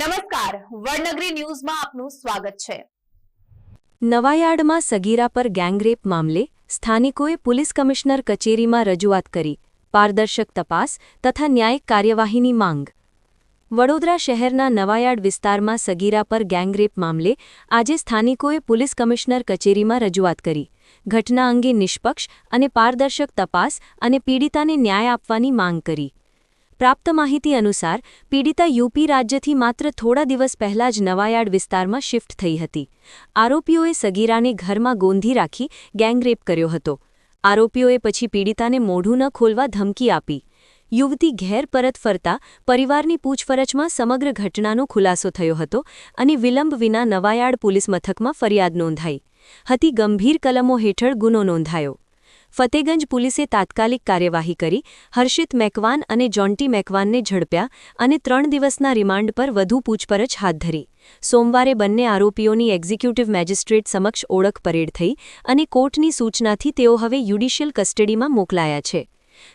વડનગરી ન્યૂઝમાં આપનું સ્વાગત છે. નવાયાર્ડમાં સગીરા પર ગેંગરેપ મામલે સ્થાનિકોએ પોલીસ કમિશનર કચેરીમાં રજૂઆત કરી. પારદર્શક તપાસ તથા ન્યાયિક કાર્યવાહીની માંગ. વડોદરા શહેરના નવાયાર્ડ વિસ્તારમાં સગીરા પર ગેંગરેપ મામલે આજે સ્થાનિકોએ પોલીસ કમિશનર કચેરીમાં રજૂઆત કરી. ઘટના અંગે નિષ્પક્ષ અને પારદર્શક તપાસ અને પીડિતાને ન્યાય આપવાની માંગ કરી. પ્રાપ્ત માહિતી અનુસાર, પીડિતા યુપી રાજ્યથી માત્ર થોડા દિવસ પહેલા જ નવાયાર્ડ વિસ્તારમાં શિફ્ટ થઈ હતી. આરોપીઓએ સગીરાને ઘરમાં ગોંધી રાખી ગેંગરેપ કર્યો હતો. આરોપીઓએ પછી પીડિતાને મોઢું ન ખોલવા ધમકી આપી. યુવતી ઘેર પરત ફરતા પરિવારની પૂછપરછમાં સમગ્ર ઘટનાનો ખુલાસો થયો હતો અને વિલંબ વિના નવાયાર્ડ પોલીસ મથકમાં ફરિયાદ નોંધાઈ. હતી ગંભીર કલમો હેઠળ ગુનો નોંધાયો. ફતેગંજ પોલીસે તાત્કાલિક કાર્યવાહી કરી, હર્ષિત મેકવાન અને જોન્ટી મેકવાનને ઝડપ્યા અને ત્રણ દિવસના રિમાન્ડ પર વધુ પૂછપરછ હાથ ધરી. સોમવારે બંને આરોપીઓની એક્ઝિક્યુટિવ મેજિસ્ટ્રેટ સમક્ષ ઓળખ પરેડ થઈ અને કોર્ટની સૂચનાથી તેઓ હવે યુડિશિયલ કસ્ટડીમાં મોકલાયા છે.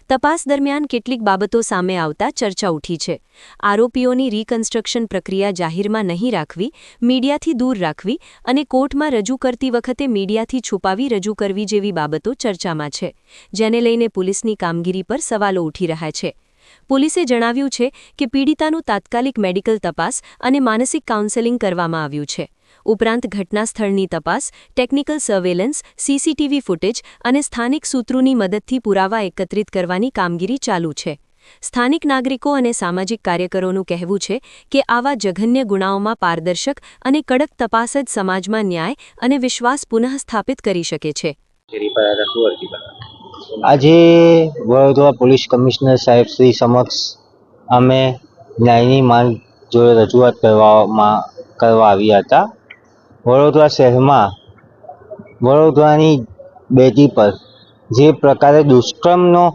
તપાસ દરમિયાન કેટલીક બાબતો સામે આવતા ચર્ચા ઉઠી છે. આરોપીઓની રીકન્સ્ટ્રક્શન પ્રક્રિયા જાહેરમાં નહીં રાખવી, મીડિયાથી દૂર રાખવી અને કોર્ટમાં રજૂ કરતી વખતે મીડિયાથી છુપાવી રજૂ કરવી જેવી બાબતો ચર્ચામાં છે, જેને લઈને પોલીસની કામગીરી પર સવાલો ઉઠી રહ્યા છે. પોલીસે જણાવ્યું છે કે પીડિતાનું તાત્કાલિક મેડિકલ તપાસ અને માનસિક કાઉન્સેલિંગ કરવામાં આવ્યું છે. ઉપરાંત ઘટના સ્થળની તપાસ ટેકનિકલ સર્વેલન્સ સીસીટીવી ફૂટેજ અને સ્થાનિક સૂત્રોની મદદથી પુરાવા એકત્રિત કરવાની કામગીરી ચાલુ છે. સ્થાનિક નાગરિકો અને સામાજિક કાર્યકરોનું કહેવું છે કે આવા જઘન્ય ગુનાઓમાં પારદર્શક અને કડક તપાસ જ સમાજમાં ન્યાય અને વિશ્વાસ પુનઃસ્થાપિત કરી શકે છે. આજે વડોદરા પોલીસ કમિશનર સાહેબ શ્રી સમક્ષ અમે ન્યાયની માંગ જોડે રજૂઆત કરવામાં કરવા આવ્યા હતા. વડોદરા શહેરમાં વડોદરાની બેટી પર જે પ્રકારે દુષ્કર્મનો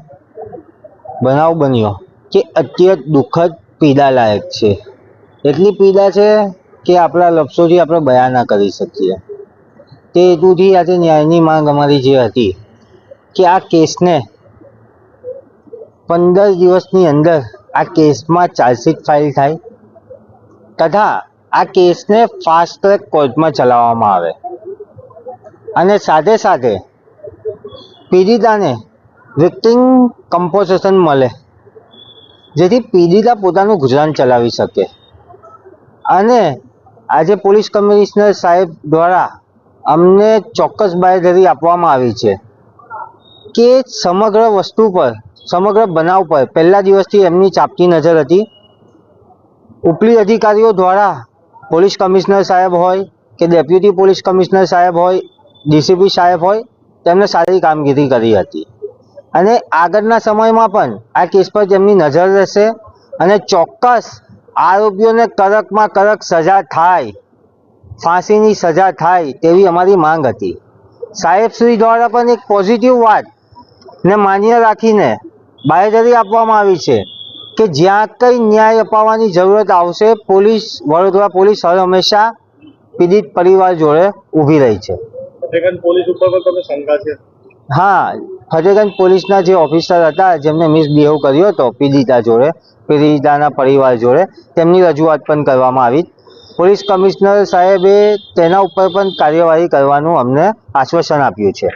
બનાવ બન્યો કે અત્યંત દુઃખદ પીડાલાયક છે. એટલી પીડા છે કે આપણા લફ્સોથી આપણે બયાન ના કરી શકીએ. તે હેતુથી આજે ન્યાયની માંગ અમારી જે હતી કે આ કેસને પંદર દિવસની અંદર આ કેસમાં ચાર્જશીટ ફાઇલ થાય તથા આ કેસને ફાસ્ટ ટ્રેક કોર્ટમાં ચલાવવામાં આવે. અને સાથે સાથે પીડિતાને વિક્ટિમ કમ્પોઝેશન મળે, જેથી પીડિતા પોતાનું ગુજરાન ચલાવી શકે. અને આજે પોલીસ કમિશનર સાહેબ દ્વારા અમને ચોક્કસ બાંયધરી આપવામાં આવી છે કે સમગ્ર વસ્તુ પર, સમગ્ર બનાવ પર પહેલા દિવસથી એમની ચાપતી નજર હતી. ઉપલી અધિકારીઓ દ્વારા પોલીસ કમિશનર સાહેબ હોય કે ડેપ્યુટી પોલીસ કમિશનર સાહેબ હોય, ડીસીપી સાહેબ હોય તેમણે સારી કામગીરી કરી હતી. અને આગળના સમયમાં પણ આ કેસ પર તેમની નજર રહેશે અને ચોક્કસ આરોપીઓને કડકમાં કડક સજા થાય, ફાંસીની સજા થાય તેવી અમારી માંગ હતી. સાહેબ શ્રી દ્વારા પણ એક પોઝિટિવ વાત ને માન્ય રાખીને બાહેધરી આપવામાં આવી છે. કે જ્યાં કંઈ ન્યાય અપાવવાની જરૂરત આવશે પોલીસ વડોદરા પોલીસ હર હંમેશા પીડિત પરિવાર જોડે ઊભી રહી છે. હા ફતેગંજ પોલીસના જે ઓફિસર હતા જેમને મિસબિહેવ કર્યો હતો પીડિતા જોડે પીડિતાના પરિવાર જોડે તેમની રજૂઆત પણ કરવામાં આવી. પોલીસ કમિશનર સાહેબે તેના ઉપર પણ કાર્યવાહી કરવાનું અમને આશ્વાસન આપ્યું છે.